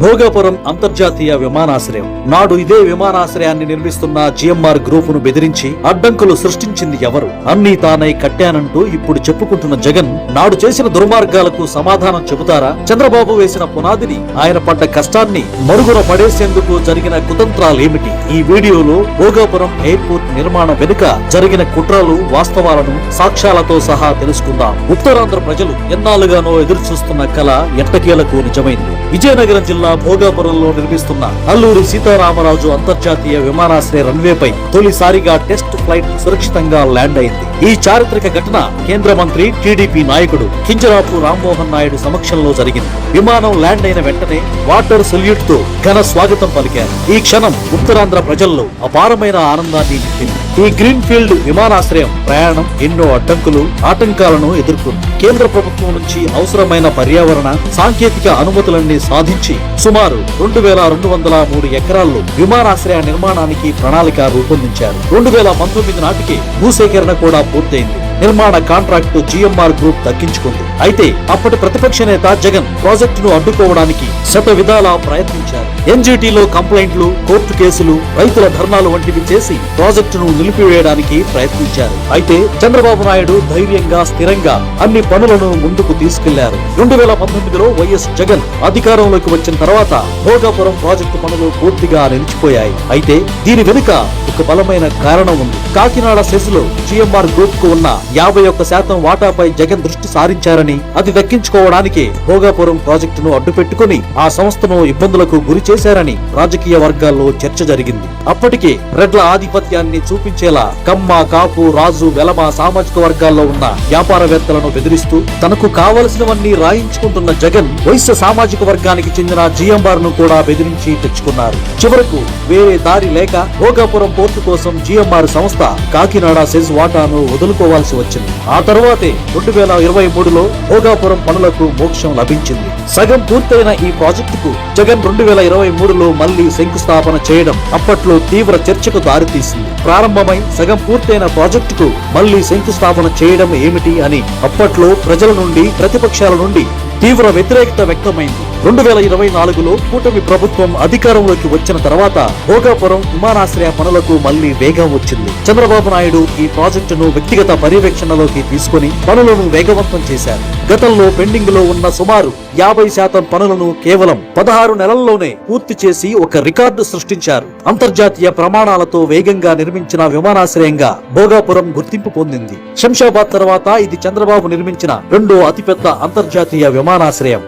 భోగాపురం అంతర్జాతీయ విమానాశ్రయం. నాడు ఇదే విమానాశ్రయాన్ని నిర్మిస్తున్న జిఎంఆర్ గ్రూప్ను బెదిరించి అడ్డంకులు సృష్టించింది ఎవరు? అన్ని తానై కట్టానంటూ ఇప్పుడు చెప్పుకుంటున్న జగన్ నాడు చేసిన దుర్మార్గాలకు సమాధానం చెబుతారా? చంద్రబాబు వేసిన పునాదిని ఆయన పడ్డ కష్టాన్ని మరుగున పడేసేందుకు జరిగిన కుతంత్రాలేమిటి? ఈ వీడియోలో భోగాపురం ఎయిర్పోర్ట్ నిర్మాణం వెనుక జరిగిన కుట్రలు వాస్తవాలను సాక్ష్యాలతో సహా తెలుసుకుందాం. ఉత్తరాంధ్ర ప్రజలు ఎన్నాళ్ళుగానో ఎదురు చూస్తున్న కళ ఎట్టకేలకు నిజమైంది. విజయనగరం జిల్లా భోగాపురంలో నిర్మిస్తున్న అల్లూరి సీతారామరాజు అంతర్జాతీయ విమానాశ్రయ రన్వేపై తొలిసారిగా టెస్ట్ ఫ్లైట్ సురక్షితంగా ల్యాండ్ అయింది. ఈ చారిత్రక ఘటన కేంద్ర మంత్రి టీడీపీ నాయకుడు కింజరాపు రామ్మోహన్ నాయుడు సమక్షంలో జరిగింది. విమానం ల్యాండ్ అయిన వెంటనే వాటర్ సెల్యూట్తో ఘన స్వాగతం పలికారు. ఈ క్షణం ఉత్తరాంధ్ర ప్రజల్లో అపారమైన ఆనందాన్ని నింపింది. ఈ గ్రీన్ ఫీల్డ్ విమానాశ్రయం ప్రయాణం ఎన్నో అడ్డంకులు ఆటంకాలను ఎదుర్కొంది. కేంద్ర ప్రభుత్వం నుంచి అవసరమైన పర్యావరణ సాంకేతిక అనుమతులన్నీ సాధించి సుమారు రెండు వేల రెండు వందల మూడు ఎకరాల్లో విమానాశ్రయ నిర్మాణానికి ప్రణాళిక రూపొందించారు. రెండు వేల పంతొమ్మిది నాటికి భూసేకరణ కూడా పూర్తయింది. నిర్మాణ కాంట్రాక్టు జిఎంఆర్ గ్రూప్ దక్కించుకుంది అయితే అప్పటి ప్రతిపక్ష నేత జగన్ ప్రాజెక్టును అడ్డుకోవడానికి శత విధాలా ప్రయత్నించారు. ఎన్జిటిలో కంప్లైంట్లు కోర్టు కేసులు రైతుల ధర్నాలు వంటివి చేసి ప్రాజెక్టును నిలిపివేయడానికి ప్రయత్నించారు. అయితే చంద్రబాబు నాయుడు ధైర్యంగా స్థిరంగా అన్ని పనులను ముందుకు తీసుకెళ్ళారు. రెండు వేల పంతొమ్మిదిలో వైఎస్ జగన్ అధికారంలోకి వచ్చిన తర్వాత భోగాపురం ప్రాజెక్టు పనులు పూర్తిగా నిలిచిపోయాయి. అయితే దీని వెనుక ఒక బలమైన కారణం ఉంది. కాకినాడ సెస్లో జిఎంఆర్ గ్రూప్కు ఉన్న యాభై ఒక్క శాతం వాటాపై జగన్ దృష్టి సారించారని అది దక్కించుకోవడానికి భోగాపురం ప్రాజెక్టును అడ్డుపెట్టుకుని ఆ సంస్థను ఇబ్బందులకు గురి చేశారని రాజకీయ వర్గాల్లో చర్చ జరిగింది. అప్పటికే రెడ్ల ఆధిపత్యాన్ని చూపించేలా కమ్మ కాపు రాజు వెలమ సామాజిక వర్గాల్లో ఉన్న వ్యాపారవేత్తలను బెదిరిస్తూ తనకు కావలసినవన్నీ రాయించుకుంటున్న జగన్ వైశ్య సామాజిక వర్గానికి చెందిన జిఎంఆర్ను కూడా బెదిరించి తెచ్చుకున్నారు. చివరకు వేరే దారి లేక భోగాపురం పోర్టు కోసం జిఎంఆర్ సంస్థ కాకినాడ సెజ్ వాటాను వదులుకోవాల్సి వచ్చింది. వచ్చింది. ఆ తర్వాతే రెండు వేల ఇరవై మూడులో భోగాపురం పనులకు మోక్షం లభించింది. సగం పూర్తయిన ఈ ప్రాజెక్టుకు జగన్ రెండు వేల ఇరవై మూడులో మళ్ళీ శంకుస్థాపన చేయడం అప్పట్లో తీవ్ర చర్చకు దారితీసింది. ప్రారంభమై సగం పూర్తయిన ప్రాజెక్టుకు మళ్ళీ శంకుస్థాపన చేయడం ఏమిటి అని అప్పట్లో ప్రజల నుండి ప్రతిపక్షాల నుండి తీవ్ర వ్యతిరేకత వ్యక్తమైంది. రెండు వేల ఇరవై నాలుగులో కూటమి ప్రభుత్వం అధికారంలోకి వచ్చిన తర్వాత భోగాపురం విమానాశ్రయ పనులకు మళ్ళీ వేగం వచ్చింది. చంద్రబాబు నాయుడు ఈ ప్రాజెక్టును వ్యక్తిగత పర్యవేక్షణలోకి తీసుకుని పనులను వేగవంతం చేశారు. గతంలో పెండింగ్లో ఉన్న సుమారు యాభై శాతం పనులను కేవలం పదహారు నెలల్లోనే పూర్తి చేసి ఒక రికార్డు సృష్టించారు. అంతర్జాతీయ ప్రమాణాలతో వేగంగా నిర్మించిన విమానాశ్రయంగా భోగాపురం గుర్తింపు పొందింది. శంషాబాద్ తర్వాత ఇది చంద్రబాబు నిర్మించిన రెండో అతిపెద్ద అంతర్జాతీయ విమానాశ్రయం.